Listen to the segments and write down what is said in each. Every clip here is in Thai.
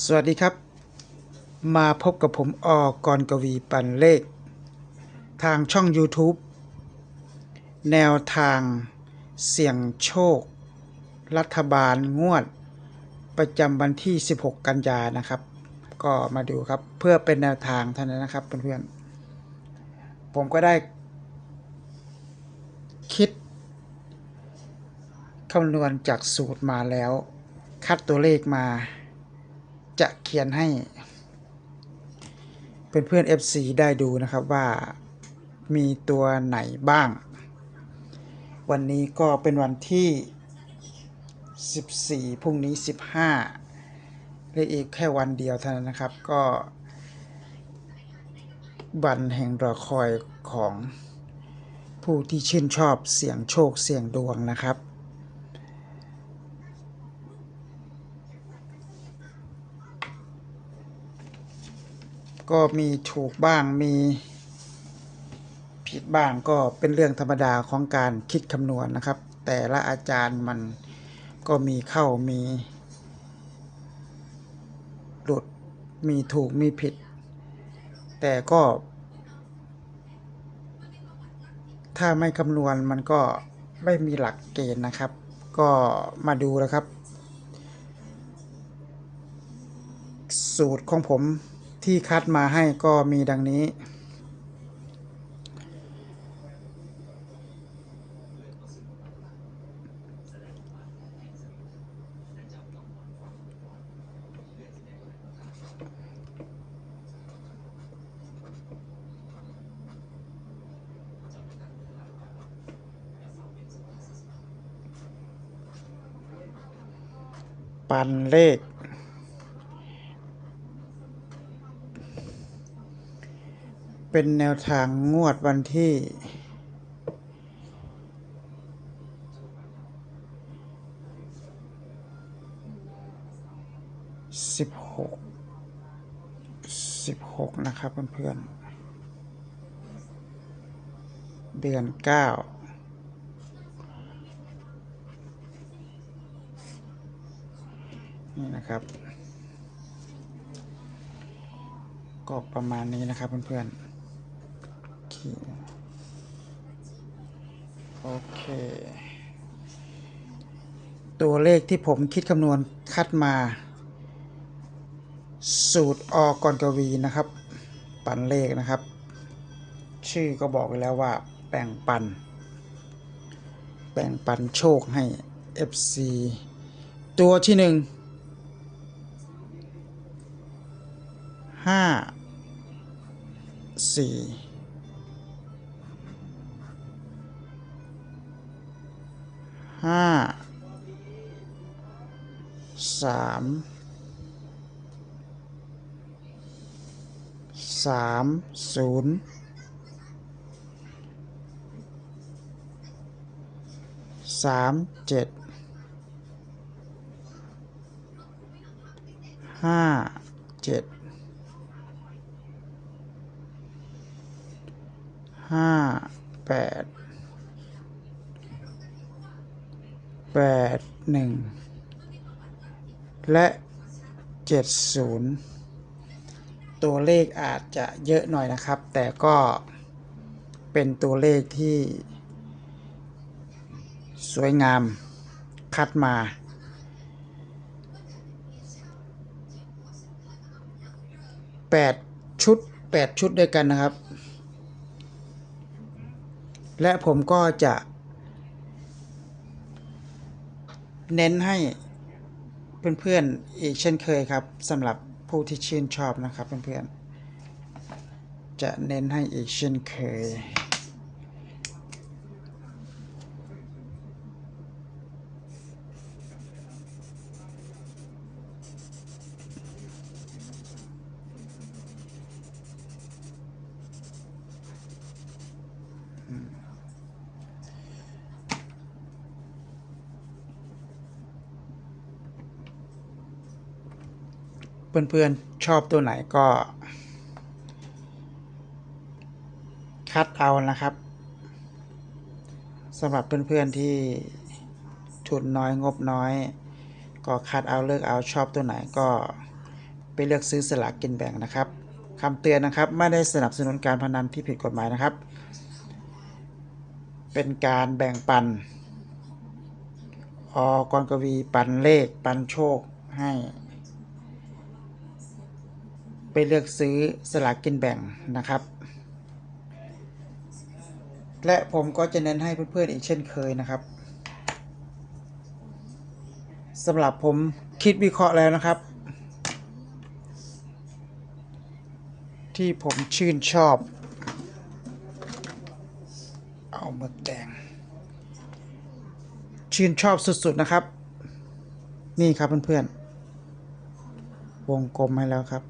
สวัสดีครับ มาพบกับผมออกรกวีปันเลข ทางช่อง YouTube แนวทางเสี่ยงโชค รัฐบาลงวด ประจำวันที่ 16 กันยานะครับ ก็มาดูครับเพื่อเป็นแนวทางเท่านั้นนะครับเพื่อนๆผมก็ได้ คิดคำนวณจากสูตรมาแล้ว คัดตัวเลขมา จะเขียนให้ เพื่อนๆ FC ได้ดูนะครับว่ามีตัวไหนบ้าง วันนี้ก็เป็นวันที่ 14 พรุ่งนี้ 15เหลืออีกแค่วันเดียวเท่านั้นนะครับก็วันแห่งรอคอยของผู้ที่ชื่นชอบเสียงโชคเสียงดวงนะครับ ก็มีถูกบ้างมีผิดบ้างก็เป็นเรื่องธรรมดาของการคิดคำนวณนะครับ แต่ละอาจารย์มันก็มีเข้ามีหลุดมีถูกมีผิด แต่ก็ ถ้าไม่คำนวณมันก็ไม่มีหลักเกณฑ์นะครับ ก็มาดูนะครับ สูตรของผม ที่คัดมาให้ก็มีดังนี้ ปันเลข เป็นแนวทางงวดวันที่ สิบหก สิบหกนะครับเพื่อนๆ เดือนเก้านี่นะครับ ก็ประมาณนี้นะครับเพื่อนๆโอเคโอ เค ตัวเลขที่ผมคิดคำนวณคัดมา สูตรออกรกวีนะครับ ปันเลขนะครับ ชื่อก็บอกไว้แล้วว่าแบ่งปัน แบ่งปันโชคให้ FC ตัวที่หนึ่งห้าสี่ ห้าสามสามศูนย์สามเจ็ดห้าเจ็ดห้าแปด แปดหนึ่งและเจ็ดศูนย์ตัวเลขอาจจะเยอะหน่อยนะครับ แต่ก็เป็นตัวเลขที่ สวยงามคัดมาแปดชุดแปดชุดด้วยกันนะครับ และผมก็จะ เน้นให้เพื่อนๆอีกเช่นเคยครับสำหรับผู้ที่ชื่นชอบนะครับเพื่อนๆจะเน้นให้อีกเช่นเคย เพื่อนๆชอบตัวไหนก็ คัดเอานะครับสำหรับเพื่อนๆที่ทุนน้อยงบน้อย ก็คัดเอาเลือกเอาชอบตัวไหนก็ไปเลือกซื้อสลากกินแบ่งนะครับคำเตือนนะครับไม่ได้สนับสนุนการพนันที่ผิดกฎหมายนะครับ เป็นการแบ่งปันอกรกวีปันเลขปันโชคให้ ไปเลือกซื้อสลากกินแบ่งนะครับ และผมก็จะเน้นให้เพื่อนๆอีกเช่นเคยนะครับสำหรับผมคิดวิเคราะห์แล้วนะครับ ที่ผมชื่นชอบ เอาหมึกแดง ชื่นชอบสุดๆนะครับ นี่ครับเพื่อนๆวงกลมให้แล้วครับ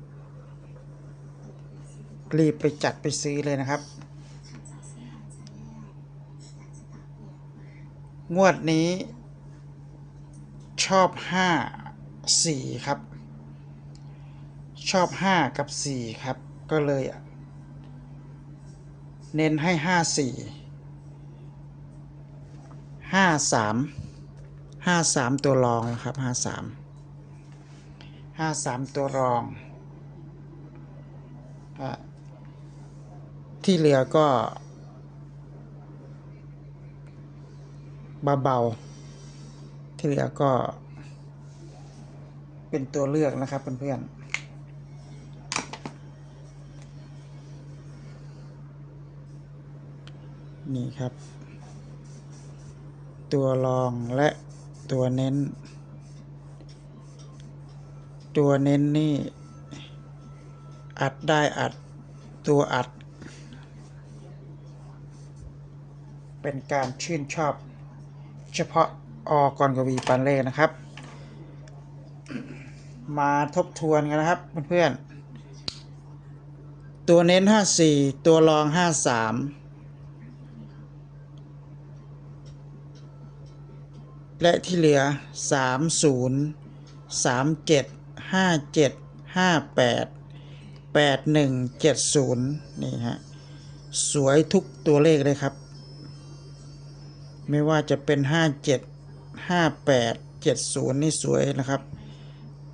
รีบไปจัดไปซื้อเลยนะครับ งวดนี้ ชอบ 5 4 ครับ ชอบ 5 กับ 4 ครับ ก็เลย เน้นให้ 5 4ห้าสามห้าสามตัวรองนะครับห้าสามห้าสามตัวรองอะ ที่เหลือก็เบาๆที่เหลือก็ เป็นตัวเลือกนะครับเพื่อนๆนี่ครับ ตัวรองและตัวเน้น ตัวเน้นนี่ อัดได้อัดตัวอัด เป็นการชื่นชอบ เฉพาะอกรกวีปันเล่นะครับ มาทบทวนกันนะครับเพื่อนๆตัวเน้น 54 ตัวรอง 53 และที่เหลือ 30 37 57 58 8170 นี่ฮะ สวยทุกตัวเลขเลยครับ ไม่ว่าจะเป็น 57 58 70 นี่สวยนะครับ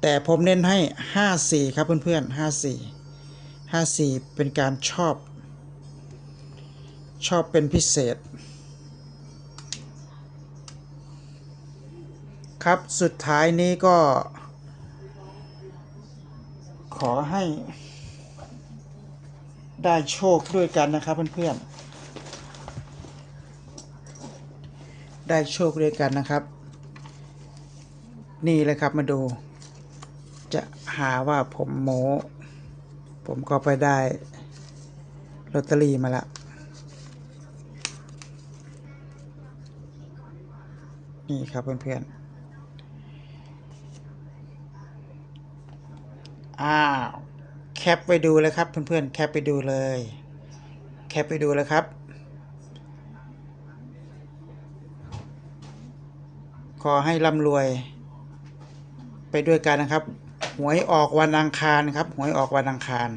แต่ผมเน้นให้ 54 ครับเพื่อนๆ 54 54 เป็นการชอบ ชอบเป็นพิเศษ ครับสุดท้ายนี้ก็ ขอให้ได้โชคด้วยกันนะครับเพื่อนๆ ได้โชคด้วยกันนะครับ นี่เลยครับมาดู จะหาว่าผมโม้ผมก็ไปได้ลอตเตอรี่มาแล้วนี่ครับเพื่อนๆ อ้าว แคปไปดูเลยครับเพื่อนๆ แคปไปดูเลย แคปไปดูเลยครับ ขอให้ร่ำรวย ไปด้วยกันนะครับ หวยออกวันอังคารครับ หวยออกวันอังคาร